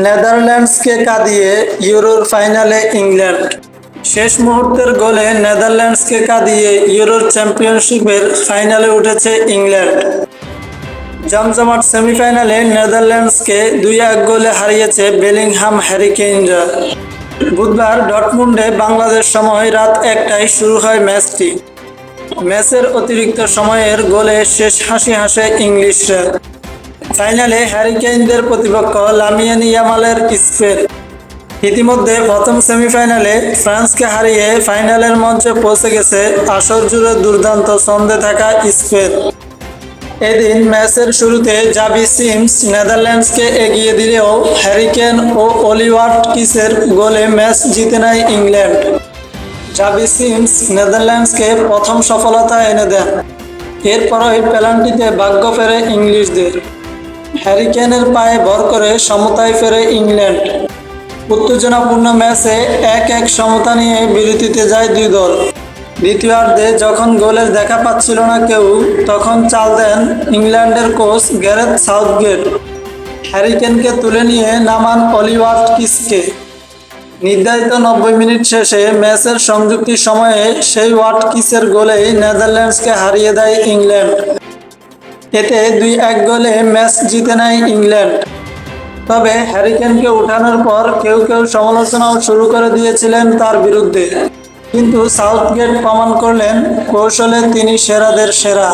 নেদারল্যান্ডসকে কাঁদিয়ে ইউরোর ফাইনালে ইংল্যান্ড। শেষ মুহূর্তের গোলে নেদারল্যান্ডসকে কাঁদিয়ে ইউরোর চ্যাম্পিয়নশিপের ফাইনালে উঠেছে ইংল্যান্ড। জমজমাট সেমিফাইনালে নেদারল্যান্ডসকে দুই এক গোলে হারিয়েছে বেলিংহাম হ্যারিকেইনরা বুধবার ডটমুন্ডে বাংলাদেশ সময় রাত একটায় শুরু হয় ম্যাচটি। ম্যাচের অতিরিক্ত সময়ের গোলে শেষ হাসি হাসে ইংলিশরা। ফাইনালে হ্যারিকেইনদের প্রতিপক্ষ লামিয়ান ইয়ামালের স্পেন। ইতিমধ্যে প্রথম সেমিফাইনালে ফ্রান্সকে হারিয়ে ফাইনালের মঞ্চে পৌঁছে গেছে আসর জুড়ে দুর্দান্ত ছন্দে থাকা স্পেন। এদিন ম্যাচের শুরুতে জাবি সিমস নেদারল্যান্ডসকে এগিয়ে দিলেও হ্যারিকেন ও অলিওয়ার্ড কিসের গোলে ম্যাচ জিতে নেয় ইংল্যান্ড। জাবি সিমস নেদারল্যান্ডসকে প্রথম সফলতা এনে দেন। এরপরই পেনাল্টিতে ভাগ্য ফেরে ইংলিশদের। হ্যারিকেনের পায়ে ভর করে সমতায় ফেরে ইংল্যান্ড। উত্তেজনাপূর্ণ ম্যাচে এক এক সমতা নিয়ে বিরতিতে যায় দুই দল। দ্বিতীয়ার্ধে যখন গোলের দেখা পাচ্ছিল না কেউ, তখন চাল দেন ইংল্যান্ডের কোচ গ্যারেথ সাউথগেট। হ্যারিকেনকে তুলে নিয়ে নামান অলিওয়ার্ড কিসকে। নির্ধারিত নব্বই মিনিট শেষে ম্যাচের সংযুক্তি সময়ে সেই ওয়াটকিসের গোলেই নেদারল্যান্ডসকে হারিয়ে দেয় ইংল্যান্ড। এতে দুই এক গোলে ম্যাচ জিতে নেয় ইংল্যান্ড। তবে হ্যারিকেনকে উঠানোর পর কেউ কেউ সমালোচনাও শুরু করে দিয়েছিলেন তার বিরুদ্ধে। কিন্তু সাউথগেট প্রমাণ করলেন, কৌশলে তিনি সেরাদের সেরা।